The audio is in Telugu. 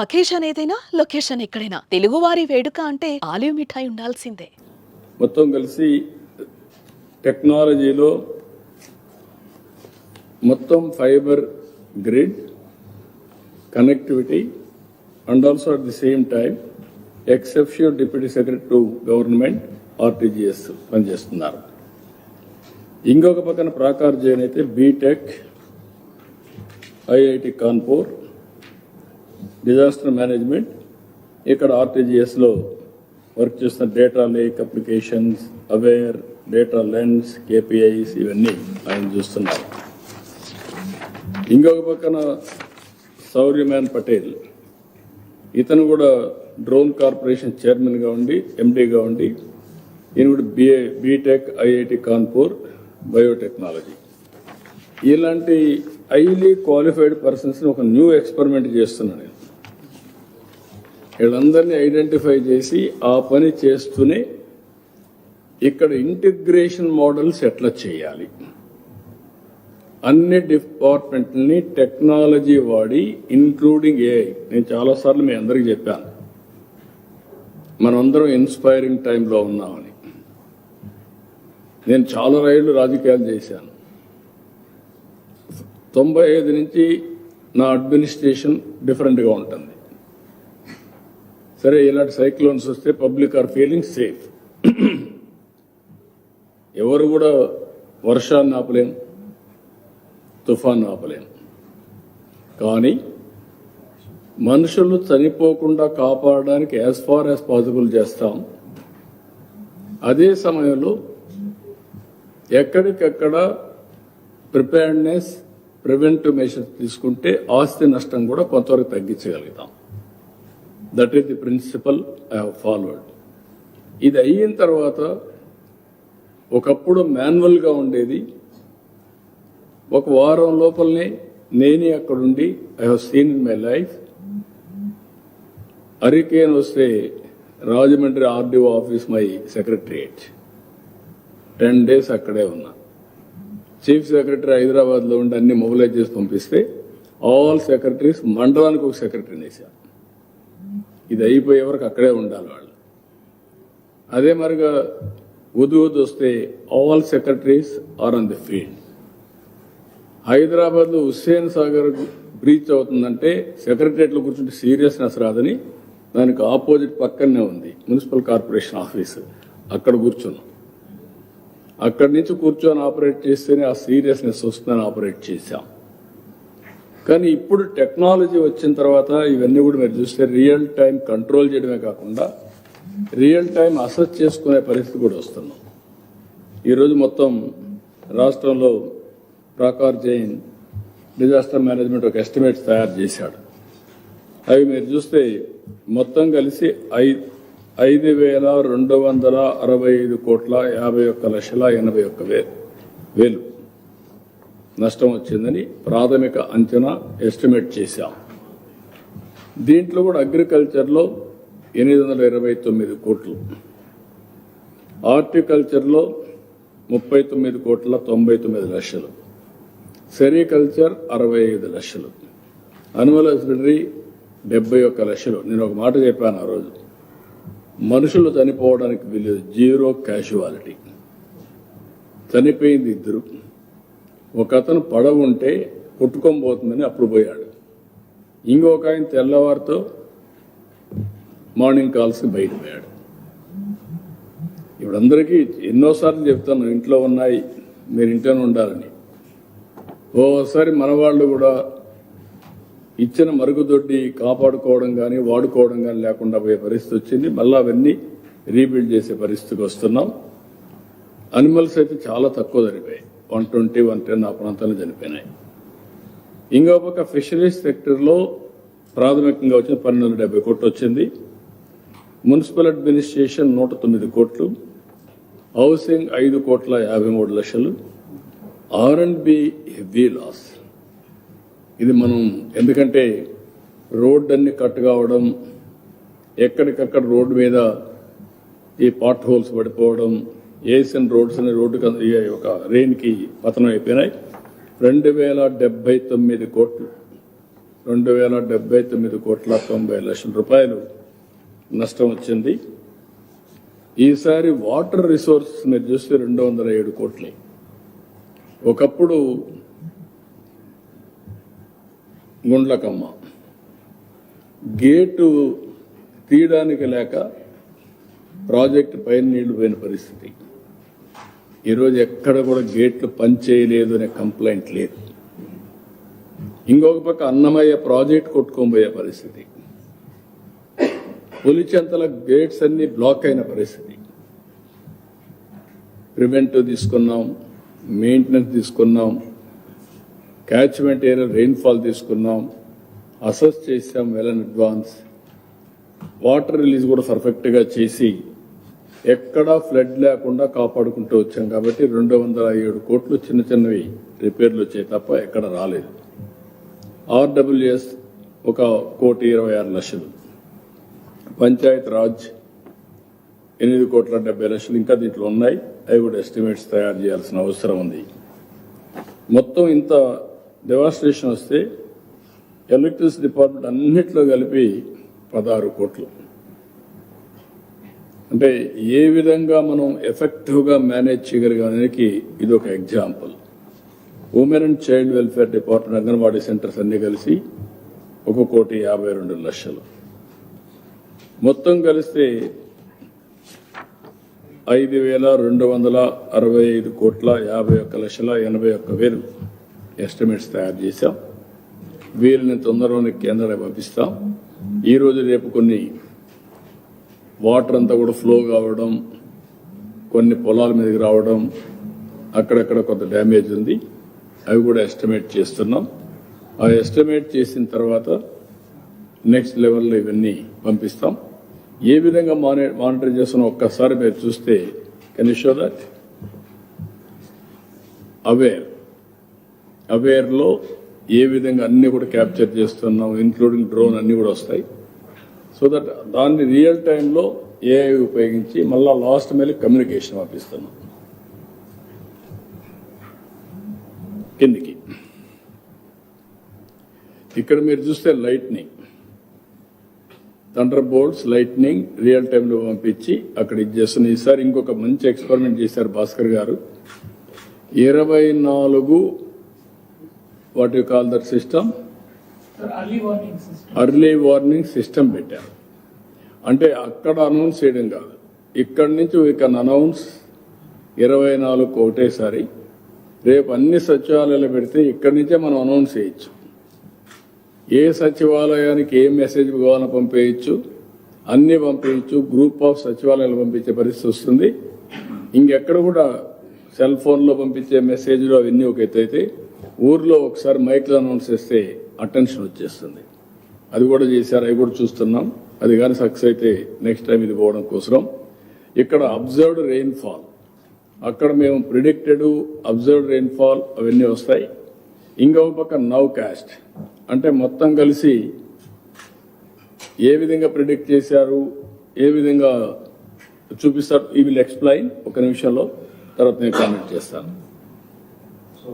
అకేషన్ ఏదైనా లొకేషన్ ఎక్కడైనా. తెలుగువారి వేడుక అంటే ఆలివ్ మిఠాయి ఉండాల్సిందే. మొత్తం కలిసి టెక్నాలజీలో మొత్తం fibre grid connectivity and also at the same time exception deputy secretary to government RTGS పనిచేస్తున్నారు. ఇంకొక పక్కన ప్రాకార్జయన్ అయితే BTech IIT Kanpur disaster management ఇక్కడ ఆర్టీజీఎస్లో వర్క్ చేస్తున్న data lake applications aware data lens KPIs ఇవన్నీ ఆయన చూస్తున్నారు. ఇంకొక పక్కన సౌర్యమాన్ పటేల్. ఇతను కూడా డ్రోన్ కార్పొరేషన్ చైర్మన్గా ఉండి ఎండీగా ఉండి ఈయన కూడా BA BTech IIT Kanpur biotechnology ఇలాంటి హైలీ క్వాలిఫైడ్ పర్సన్స్ని ఒక న్యూ ఎక్స్పెరిమెంట్ చేస్తున్నాను నేను వీళ్ళందరినీ ఐడెంటిఫై చేసి ఆ పని చేస్తూనే ఇక్కడ ఇంటిగ్రేషన్ మోడల్స్ ఎట్లా చేయాలి? అన్ని డిపార్ట్మెంట్ని టెక్నాలజీ వాడి ఇన్క్లూడింగ్ ఏఐ. నేను చాలాసార్లు మీ అందరికీ చెప్పాను. మనమందరం ఇన్స్పైరింగ్ టైంలో ఉన్నామని. నేను చాలా రైళ్ళు రాజకీయాలు చేశాను. తొంభై ఐదు నుంచి నా అడ్మినిస్ట్రేషన్ డిఫరెంట్గా ఉంటుంది. సరే ఇలాంటి సైక్లోన్స్ వస్తే పబ్లిక్ ఆర్ ఫీలింగ్ సేఫ్. ఎవరు కూడా వర్షాన్ని ఆపలేం తుఫాన్ ఆపలేం కానీ మనుషులు చనిపోకుండా కాపాడడానికి యాజ్ ఫార్ యాజ్ పాసిబుల్ చేస్తాం. అదే సమయంలో ఎక్కడికెక్కడ ప్రిపేర్డ్నెస్ ప్రివెంటివ్ మెషర్స్ తీసుకుంటే ఆస్తి నష్టం కూడా కొంతవరకు తగ్గించగలుగుతాం. That is the principle I have followed ఇది అయిన తర్వాత ఒకప్పుడు మాన్యువల్గా ఉండేది. ఒక వారం లోపలనే నేనే అక్కడుండి I have seen in my life hurricane వస్తే Rajahmundry RDO office my secretariat ten days అక్కడే ఉన్నా. చీఫ్ సెక్రటరీ హైదరాబాద్లో ఉండి అన్ని మొబిలైజ్ చేసి పంపిస్తే ఆల్ సెక్రటరీస్ మండలానికి ఒక సెక్రటరీని వేశారు ఇది అయిపోయే వరకు అక్కడే ఉండాలి వాళ్ళు. అదే మరిగా ఉదు ఉదు వస్తే all secretaries are on the field. హైదరాబాద్లో హుస్సేన్ సాగర్ బ్రీచ్ అవుతుందంటే సెక్రటరియట్లో కూర్చుంటే సీరియస్నెస్ రాదని దానికి ఆపోజిట్ పక్కనే ఉంది మున్సిపల్ కార్పొరేషన్ ఆఫీస్. అక్కడ కూర్చున్నాం. అక్కడి నుంచి కూర్చొని ఆపరేట్ చేస్తేనే ఆ సీరియస్నెస్ వస్తుందని ఆపరేట్ చేశాం. కానీ ఇప్పుడు టెక్నాలజీ వచ్చిన తర్వాత ఇవన్నీ కూడా మీరు చూస్తే రియల్ టైం కంట్రోల్ చేయడమే కాకుండా రియల్ టైం అసెస్ చేసుకునే పరిస్థితి కూడా వస్తున్నాం ఈరోజు మొత్తం రాష్ట్రంలో ప్రాకార్ జైన్ డిజాస్టర్ మేనేజ్మెంట్ ఒక ఎస్టిమేట్స్ తయారు చేశాడు. అవి మీరు చూస్తే మొత్తం కలిసి ఐదు ఐదు వేల రెండు వందల అరవై ఐదు కోట్ల యాభై ఒక్క లక్షల ఎనభై ఒక్క వేలు. నష్టం వచ్చిందని ప్రాథమిక అంచనా ఎస్టిమేట్ చేశాం. దీంట్లో కూడా అగ్రికల్చర్లో ఎనిమిది వందల ఇరవై తొమ్మిది కోట్లు. హార్టికల్చర్లో ముప్పై తొమ్మిది కోట్ల తొంభై తొమ్మిది లక్షలు. సెరికల్చర్ అరవై ఐదు లక్షలు. అనిమల్ హస్బెండరీ డెబ్బై ఒక్క లక్షలు. నేను ఒక మాట చెప్పాను ఆ రోజు. మనుషులు చనిపోవడానికి వీలు జీరో క్యాషువాలిటీ చనిపోయింది ఇద్దరు. ఒక అతను పడవ ఉంటే కొట్టుకొని పోతుందని అప్పుడు పోయాడు. ఇంకొక ఆయన తెల్లవారితో మార్నింగ్ కాల్స్కి బయటపోయాడు ఇప్పుడు అందరికీ ఎన్నోసార్లు చెప్తాను ఇంట్లో ఉన్నాయి మీరు ఇంట్లోనే ఉండాలని. ఓసారి మన వాళ్ళు కూడా ఇచ్చిన మరుగుదొడ్డి కాపాడుకోవడం కానీ వాడుకోవడం కానీ లేకుండా పోయే పరిస్థితి వచ్చింది. మళ్ళీ అవన్నీ రీబిల్డ్ చేసే పరిస్థితికి వస్తున్నాం. అనిమల్స్ అయితే చాలా తక్కువ జరిపాయి వన్ ట్వంటీ వన్ టెన్ ఆ ప్రాంతాల్లో చనిపోయినాయి. ఇంకో పక్క ఫిషరీస్ సెక్టర్లో ప్రాథమికంగా వచ్చిన పన్నెండు వందల డెబ్బై కోట్లు వచ్చింది. మున్సిపల్ అడ్మినిస్ట్రేషన్ నూట తొమ్మిది కోట్లు హౌసింగ్ ఐదు కోట్ల యాభై మూడు లక్షలు R and B heavy loss. ఇది మనం ఎందుకంటే రోడ్ అన్ని కట్ కావడం ఎక్కడికక్కడ రోడ్డు మీద ఈ పాట్ హోల్స్ పడిపోవడం ఏసియన్ రోడ్స్ అనే రోడ్డు ఒక రెయిన్కి పతనం అయిపోయినాయి. రెండు వేల డెబ్బై తొమ్మిది కోట్లు. రెండు వేల డెబ్బై తొమ్మిది కోట్ల తొంభై లక్షల రూపాయలు నష్టం వచ్చింది. ఈసారి వాటర్ రిసోర్సెస్ మీరు చూస్తే రెండు వందల ఏడు కోట్లు. ఒకప్పుడు గుండ్లకమ్మ. గేటు తీయడానికి లేక ప్రాజెక్టు పైన నీళ్ళు పోయిన పరిస్థితి. ఈరోజు ఎక్కడ కూడా గేట్లు పనిచేయలేదు అనే కంప్లైంట్ లేదు. ఇంకొక పక్క అన్నమయ్య ప్రాజెక్ట్ కొట్టుకోబోయే పరిస్థితి. పులిచెంతల గేట్స్ అన్ని బ్లాక్ అయిన పరిస్థితి. ప్రివెంటివ్ తీసుకున్నాం మెయింటెనెన్స్ తీసుకున్నాం క్యాచ్మెంట్ ఏరియా రెయిన్ఫాల్ తీసుకున్నాం అసెస్ చేసాం వెల్ అడ్వాన్స్. వాటర్ రిలీజ్ కూడా పర్ఫెక్ట్గా చేసి ఎక్కడా ఫ్లడ్ లేకుండా కాపాడుకుంటూ వచ్చాం కాబట్టి రెండు వందల ఏడు కోట్లు చిన్న చిన్నవి రిపేర్లు వచ్చాయి తప్ప ఎక్కడ రాలేదు. ఆర్డబ్ల్యూఎస్ ఒక కోటి ఇరవై ఆరు లక్షలు. పంచాయత్ రాజ్ ఎనిమిది కోట్ల డెబ్బై లక్షలు ఇంకా దీంట్లో ఉన్నాయి. అవి కూడా ఎస్టిమేట్స్ తయారు చేయాల్సిన అవసరం ఉంది. మొత్తం ఇంత డెవాస్ట్రేషన్ వస్తే ఎలక్ట్రిసిటీ డిపార్ట్మెంట్ అన్నిట్లో కలిపి పదహారు కోట్లు. అంటే ఏ విధంగా మనం ఎఫెక్టివ్గా మేనేజ్ చేయగలిగానికి ఇది ఒక example women and child welfare department anganwadi centres అన్ని కలిసి ఒక కోటి యాభై రెండు లక్షలు. మొత్తం కలిస్తే ఐదు వేల రెండు వందల అరవై ఐదు కోట్ల యాభై ఒక్క లక్షల ఎనభై ఒక్క వేలు ఎస్టిమేట్స్ తయారు చేశాం. వీరిని తొందరలోనే కేంద్రానికి పంపిస్తాం. ఈ రోజు రేపు కొన్ని వాటర్ అంతా కూడా ఫ్లో కావడం కొన్ని పొలాల మీదకి రావడం అక్కడక్కడ కొంత డ్యామేజ్ ఉంది. అవి కూడా ఎస్టిమేట్ చేస్తున్నాం. ఆ ఎస్టిమేట్ చేసిన తర్వాత నెక్స్ట్ లెవెల్లో ఇవన్నీ పంపిస్తాం. ఏ విధంగా మాని మానిటర్ చేస్తున్నా ఒక్కసారి మీరు చూస్తే కెన్ షో దట్ అవేర్ అవేర్లో ఏ విధంగా అన్నీ కూడా క్యాప్చర్ చేస్తున్నాం ఇంక్లూడింగ్ డ్రోన్ అన్నీ కూడా వస్తాయి. సో దట్ దాన్ని రియల్ టైంలో ఏఐ ఉపయోగించి మళ్ళా లాస్ట్ మెయిల్ కమ్యూనికేషన్ పంపిస్తున్నాం కిందికి. ఇక్కడ మీరు చూస్తే lightning thunderbolts lightning real టైంలో పంపించి అక్కడ ఇది ఈసారి ఇంకొక మంచి ఎక్స్పెరిమెంట్ చేశారు భాస్కర్ గారు. ఇరవై నాలుగు what you call that system early warning system పెట్టారు. అంటే అక్కడ అనౌన్స్ చేయడం కాదు. ఇక్కడి నుంచి వీ కెన్ అనౌన్స్ ఇరవై నాలుగు ఒకటేసారి. రేపు అన్ని సచివాలయాలు పెడితే ఇక్కడి నుంచే మనం అనౌన్స్ చేయొచ్చు. ఏ సచివాలయానికి ఏ మెసేజ్ కావాలని పంపేయచ్చు. అన్నీ పంపేయచ్చు. గ్రూప్ ఆఫ్ సచివాలయాలు పంపించే పరిస్థితి వస్తుంది. ఇంకెక్కడ కూడా సెల్ ఫోన్లో పంపించే మెసేజ్లు అవన్నీ ఒక ఎత్తు అయితే ఊర్లో ఒకసారి మైక్లో అనౌన్స్ చేస్తే అటెన్షన్ వచ్చేస్తుంది. అది కూడా చేశారు అవి కూడా చూస్తున్నాం. అది కానీ సక్సెస్ అయితే నెక్స్ట్ టైం ఇది పోవడం కోసం ఇక్కడ అబ్జర్వ్డ్ రెయిన్ఫాల్ అక్కడ మేము ప్రిడిక్టెడ్ అబ్జర్వ్డ్ రెయిన్ఫాల్ అవన్నీ వస్తాయి. ఇంకొక పక్క నవ్ క్యాస్ట్ అంటే మొత్తం కలిసి ఏ విధంగా ప్రిడిక్ట్ చేశారు ఏ విధంగా చూపిస్తారు ఈ విల్ ఎక్స్ప్లెయిన్ ఒక నిమిషంలో. తర్వాత నేను కామెంట్ చేస్తాను. So